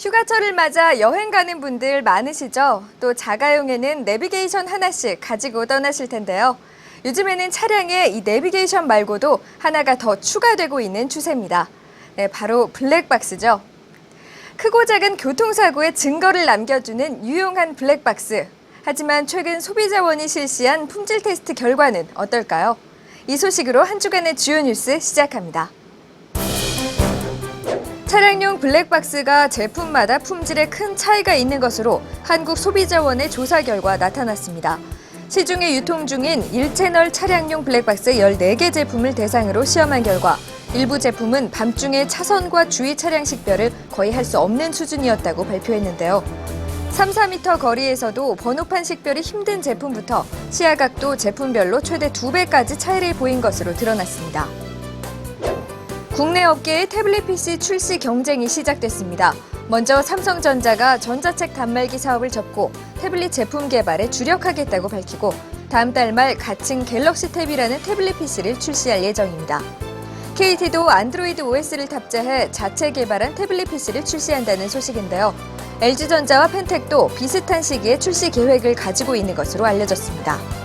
휴가철을 맞아 여행 가는 분들 많으시죠? 또 자가용에는 내비게이션 하나씩 가지고 떠나실 텐데요. 요즘에는 차량에 이 내비게이션 말고도 하나가 더 추가되고 있는 추세입니다. 네, 바로 블랙박스죠. 크고 작은 교통사고의 증거를 남겨주는 유용한 블랙박스. 하지만 최근 소비자원이 실시한 품질 테스트 결과는 어떨까요? 이 소식으로 한 주간의 주요 뉴스 시작합니다. 차량용 블랙박스가 제품마다 품질에 큰 차이가 있는 것으로 한국소비자원의 조사 결과 나타났습니다. 시중에 유통 중인 1채널 차량용 블랙박스 14개 제품을 대상으로 시험한 결과 일부 제품은 밤중에 차선과 주위 차량 식별을 거의 할 수 없는 수준이었다고 발표했는데요. 3, 4m 거리에서도 번호판 식별이 힘든 제품부터 시야각도 제품별로 최대 2배까지 차이를 보인 것으로 드러났습니다. 국내 업계의 태블릿 PC 출시 경쟁이 시작됐습니다. 먼저 삼성전자가 전자책 단말기 사업을 접고 태블릿 제품 개발에 주력하겠다고 밝히고 다음 달 말 가칭 갤럭시 탭이라는 태블릿 PC를 출시할 예정입니다. KT도 안드로이드 OS를 탑재해 자체 개발한 태블릿 PC를 출시한다는 소식인데요. LG전자와 펜텍도 비슷한 시기에 출시 계획을 가지고 있는 것으로 알려졌습니다.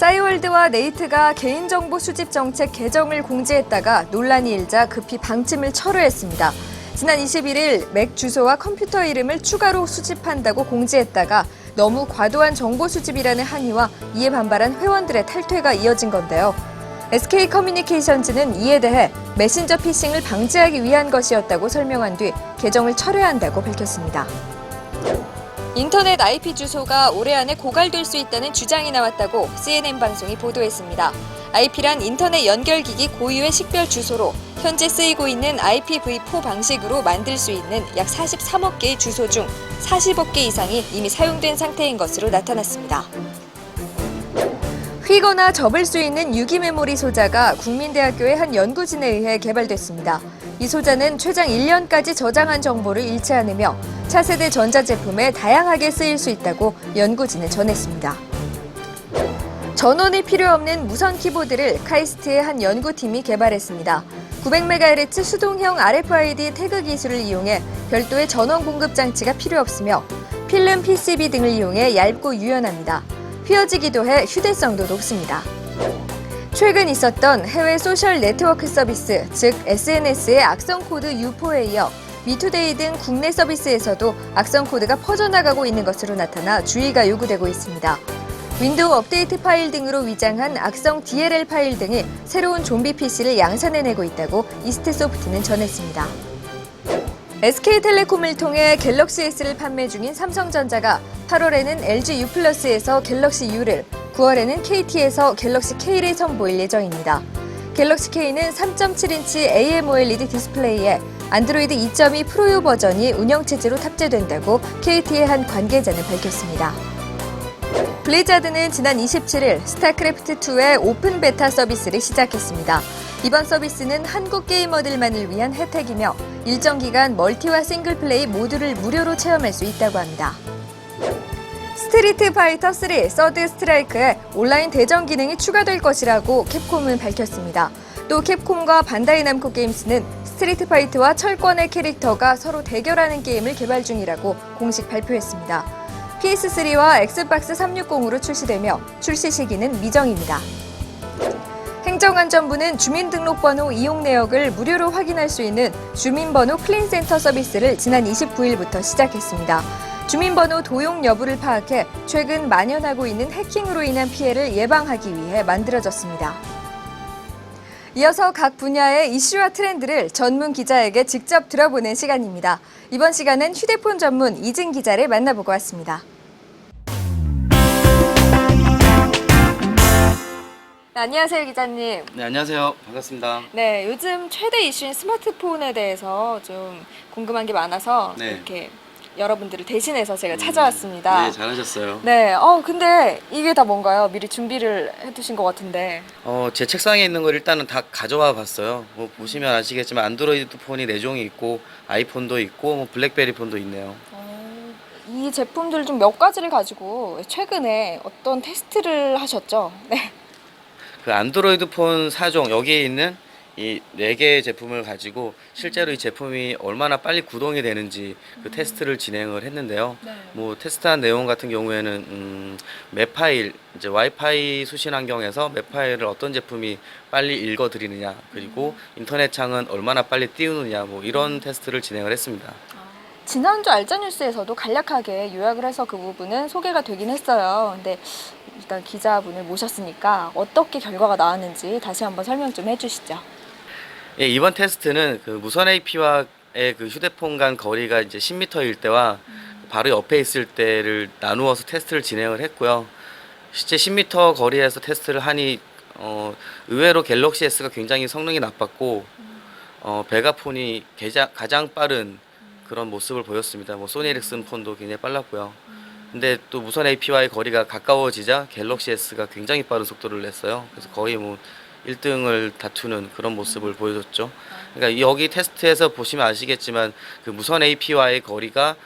싸이월드와 네이트가 개인정보 수집 정책 개정을 공지했다가 논란이 일자 급히 방침을 철회했습니다. 지난 21일 맥 주소와 컴퓨터 이름을 추가로 수집한다고 공지했다가 너무 과도한 정보 수집이라는 항의와 이에 반발한 회원들의 탈퇴가 이어진 건데요. SK 커뮤니케이션즈는 이에 대해 메신저 피싱을 방지하기 위한 것이었다고 설명한 뒤 개정을 철회한다고 밝혔습니다. 인터넷 IP 주소가 올해 안에 고갈될 수 있다는 주장이 나왔다고 CNN 방송이 보도했습니다. IP란 인터넷 연결기기 고유의 식별 주소로 현재 쓰이고 있는 IPv4 방식으로 만들 수 있는 약 43억 개의 주소 중 40억 개 이상이 이미 사용된 상태인 것으로 나타났습니다. 휘거나 접을 수 있는 유기 메모리 소자가 국민대학교의 한 연구진에 의해 개발됐습니다. 이 소자는 최장 1년까지 저장한 정보를 잃지 않으며 차세대 전자제품에 다양하게 쓰일 수 있다고 연구진에 전했습니다. 전원이 필요 없는 무선 키보드를 카이스트의 한 연구팀이 개발했습니다. 900MHz 수동형 RFID 태그 기술을 이용해 별도의 전원 공급 장치가 필요 없으며 필름 PCB 등을 이용해 얇고 유연합니다. 휘어지기도 해 휴대성도 높습니다. 최근 있었던 해외 소셜 네트워크 서비스, 즉 SNS의 악성 코드 유포에 이어 미투데이 등 국내 서비스에서도 악성 코드가 퍼져나가고 있는 것으로 나타나 주의가 요구되고 있습니다. 윈도우 업데이트 파일 등으로 위장한 악성 DLL 파일 등이 새로운 좀비 PC를 양산해내고 있다고 이스트소프트는 전했습니다. SK텔레콤을 통해 갤럭시 S를 판매 중인 삼성전자가 8월에는 LG U 플러스에서 갤럭시 U를, 9월에는 KT에서 갤럭시 K를 선보일 예정입니다. 갤럭시 K는 3.7인치 AMOLED 디스플레이에 안드로이드 2.2 프로유 버전이 운영체제로 탑재된다고 KT의 한 관계자는 밝혔습니다. 블리자드는 지난 27일 스타크래프트2의 오픈 베타 서비스를 시작했습니다. 이번 서비스는 한국 게이머들만을 위한 혜택이며 일정 기간 멀티와 싱글 플레이 모두를 무료로 체험할 수 있다고 합니다. 스트리트 파이터 3 서드 스트라이크에 온라인 대전 기능이 추가될 것이라고 캡콤은 밝혔습니다. 또 캡콤과 반다이 남코 게임스는 스트리트 파이트와 철권의 캐릭터가 서로 대결하는 게임을 개발 중이라고 공식 발표했습니다. PS3와 엑스박스 360으로 출시되며 출시 시기는 미정입니다. 행정안전부는 주민등록번호 이용 내역을 무료로 확인할 수 있는 주민번호 클린센터 서비스를 지난 29일부터 시작했습니다. 주민번호 도용 여부를 파악해 최근 만연하고 있는 해킹으로 인한 피해를 예방하기 위해 만들어졌습니다. 이어서 각 분야의 이슈와 트렌드를 전문 기자에게 직접 들어보는 시간입니다. 이번 시간은 휴대폰 전문 이진 기자를 만나보고 왔습니다. 네, 안녕하세요, 기자님. 네 안녕하세요 반갑습니다. 네, 요즘 최대 이슈인 스마트폰에 대해서 좀 궁금한 게 많아서 네. 이렇게 여러분들을 대신해서 제가 찾아왔습니다. 네 잘하셨어요. 네, 어 근데 이게 다 뭔가요? 미리 준비를 해두신 것 같은데. 어 제 책상에 있는 걸 일단은 다 가져와 봤어요. 뭐 보시면 아시겠지만 안드로이드 폰이 4종이 있고 아이폰도 있고 뭐 블랙베리 폰도 있네요. 어, 이 제품들 중 몇 가지를 가지고 최근에 어떤 테스트를 하셨죠? 네. 그 안드로이드 폰 4종 여기에 있는 이 네 개의 제품을 가지고 실제로 이 제품이 얼마나 빨리 구동이 되는지 그 테스트를 진행을 했는데요. 뭐 테스트한 내용 같은 경우에는 음, 맵 파일 이제 와이파이 수신 환경에서 맵 파일을 어떤 제품이 빨리 읽어 드리느냐 그리고 인터넷 창은 얼마나 빨리 띄우느냐 뭐 이런 테스트를 진행을 했습니다. 지난주 알짜뉴스에서도 간략하게 요약을 해서 그 부분은 소개가 되긴 했어요. 근데 일단 기자분을 모셨으니까 어떻게 결과가 나왔는지 다시 한번 설명 좀 해주시죠. 예, 이번 테스트는 그 무선 AP와의 그 휴대폰 간 거리가 이제 10m일 때와 바로 옆에 있을 때를 나누어서 테스트를 진행을 했고요. 실제 10m 거리에서 테스트를 하니 어, 의외로 갤럭시 S가 굉장히 성능이 나빴고 어, 베가폰이 가장, 가장 빠른 그런 모습을 보였습니다. 뭐 소니 에릭슨 폰도 굉장히 빨랐고요. 근데 또 무선 AP와의 거리가 가까워지자 갤럭시 S가 굉장히 빠른 속도를 냈어요. 그래서 거의 뭐 1등을 다투는 그런 모습을 보여줬죠. 그러니까 여기 테스트에서 보시면 아시겠지만 그 무선 AP와의 거리가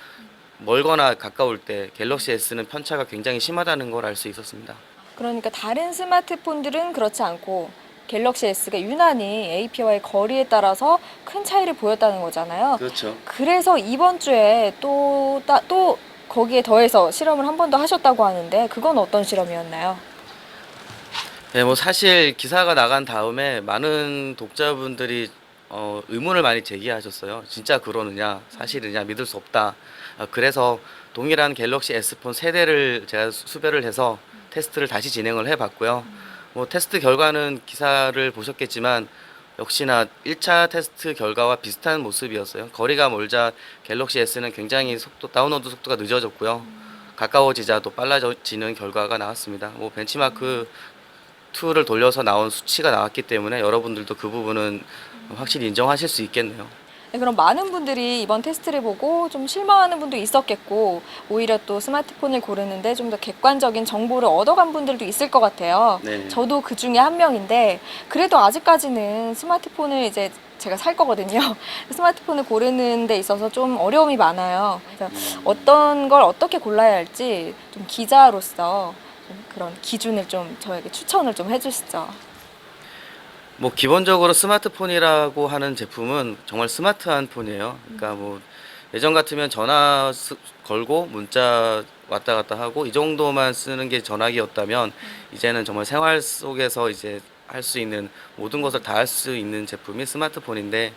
멀거나 가까울 때 갤럭시 S는 편차가 굉장히 심하다는 걸 알 수 있었습니다. 그러니까 다른 스마트폰들은 그렇지 않고 갤럭시 S가 유난히 AP와의 거리에 따라서 큰 차이를 보였다는 거잖아요. 그렇죠. 그래서 이번 주에 또, 따- 또 거기에 더해서 실험을 한 번 더 하셨다고 하는데 그건 어떤 실험이었나요? 네, 뭐 사실 기사가 나간 다음에 많은 독자분들이 어, 의문을 많이 제기하셨어요. 진짜 그러느냐, 사실이냐, 믿을 수 없다. 아, 그래서 동일한 갤럭시 S 폰 세대를 제가 수- 수배를 해서 테스트를 다시 진행을 해봤고요. 뭐 테스트 결과는 기사를 보셨겠지만 역시나 1차 테스트 결과와 비슷한 모습이었어요. 거리가 멀자 갤럭시 S는 굉장히 속도 다운로드 속도가 늦어졌고요. 가까워지자 또 빨라지는 결과가 나왔습니다. 뭐 벤치마크 2를 돌려서 나온 수치가 나왔기 때문에 여러분들도 그 부분은 확실히 인정하실 수 있겠네요. 네, 그럼 많은 분들이 이번 테스트를 보고 좀 실망하는 분도 있었겠고 오히려 또 스마트폰을 고르는데 좀 더 객관적인 정보를 얻어간 분들도 있을 것 같아요. 네. 저도 그 중에 한 명인데 그래도 아직까지는 스마트폰을 이제 제가 살 거거든요. 스마트폰을 고르는 데 있어서 좀 어려움이 많아요. 그래서 어떤 걸 어떻게 골라야 할지 좀 기자로서 좀 그런 기준을 좀 저에게 추천을 좀 해주시죠. 뭐 기본적으로 스마트폰이라고 하는 제품은 정말 스마트한 폰이에요. 그러니까 뭐 예전 같으면 전화 스- 걸고 문자 왔다 갔다 하고 이 정도만 쓰는 게 전화기였다면 이제는 정말 생활 속에서 이제 할 수 있는 모든 것을 다 할 수 있는 제품이 스마트폰인데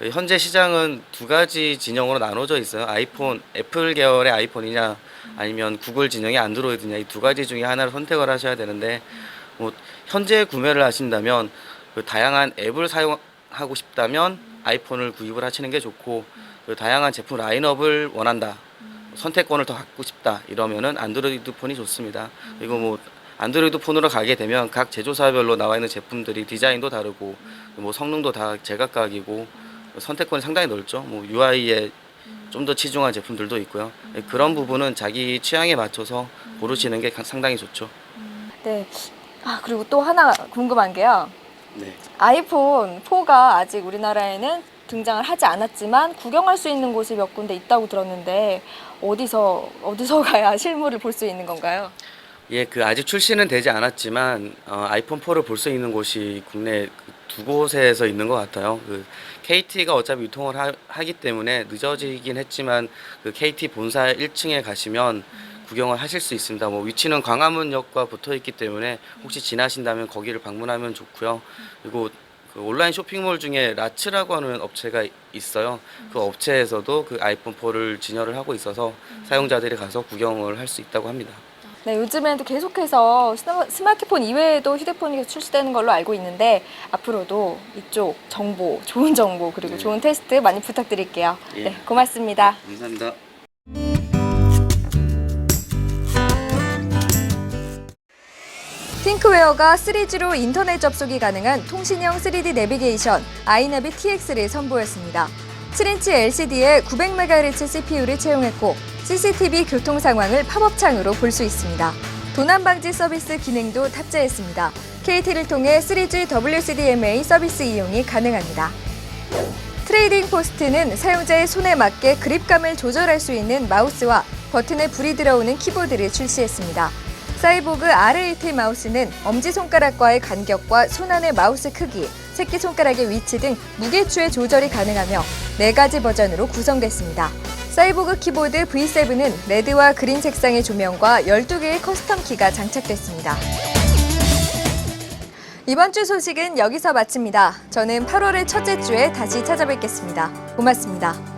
현재 시장은 두 가지 진영으로 나눠져 있어요. 아이폰, 애플 계열의 아이폰이냐 아니면 구글 진영의 안드로이드냐 이 두 가지 중에 하나를 선택을 하셔야 되는데 뭐 현재 구매를 하신다면 그 다양한 앱을 사용하고 싶다면 아이폰을 구입을 하시는 게 좋고 그 다양한 제품 라인업을 원한다 선택권을 더 갖고 싶다 이러면은 안드로이드 폰이 좋습니다 그리고 뭐 안드로이드 폰으로 가게 되면 각 제조사별로 나와 있는 제품들이 디자인도 다르고 뭐 성능도 다 제각각이고 선택권이 상당히 넓죠 뭐 UI에 좀 더 치중한 제품들도 있고요 그런 부분은 자기 취향에 맞춰서 고르시는 게 상당히 좋죠 네. 아 그리고 또 하나 궁금한 게요. 네. 아이폰 4가 아직 우리나라에는 등장을 하지 않았지만 구경할 수 있는 곳이 몇 군데 있다고 들었는데 어디서 어디서 가야 실물을 볼 수 있는 건가요? 예, 그 아직 출시는 되지 않았지만 어, 아이폰 4를 볼 수 있는 곳이 국내 그두 곳에서 있는 것 같아요. 그 KT가 어차피 유통을 하, 기 때문에 늦어지긴 했지만 그 KT 본사 1층에 가시면 구경을 하실 수 있습니다. 뭐 위치는 광화문역과 붙어 있기 때문에 혹시 지나신다면 거기를 방문하면 좋고요. 그리고 그 온라인 쇼핑몰 중에 라츠라고 하는 업체가 있어요. 그 업체에서도 그 아이폰 4를 진열을 하고 있어서 사용자들이 가서 구경을 할 수 있다고 합니다. 네, 요즘에도 계속해서 스마- 스마트폰 이외에도 휴대폰이 출시되는 걸로 알고 있는데 앞으로도 이쪽 정보, 좋은 정보 그리고 네. 좋은 테스트 많이 부탁드릴게요. 예. 네, 고맙습니다. 감사합니다. 핑크웨어가 3G로 인터넷 접속이 가능한 통신형 3D 내비게이션 아이나비 TX를 선보였습니다. 7인치 LCD에 900MHz CPU를 채용했고 CCTV 교통 상황을 팝업창으로 볼 수 있습니다. 도난 방지 서비스 기능도 탑재했습니다. KT를 통해 3G WCDMA 서비스 이용이 가능합니다. 트레이딩 포스트는 사용자의 손에 맞게 그립감을 조절할 수 있는 마우스와 버튼에 불이 들어오는 키보드를 출시했습니다. 사이보그 R18 마우스는 엄지손가락과의 간격과 손안의 마우스 크기, 새끼손가락의 위치 등 무게추의 조절이 가능하며 네가지 버전으로 구성됐습니다. 사이보그 키보드 V7은 레드와 그린 색상의 조명과 12개의 커스텀 키가 장착됐습니다. 이번 주 소식은 여기서 마칩니다. 저는 8월의 첫째 주에 다시 찾아뵙겠습니다. 고맙습니다.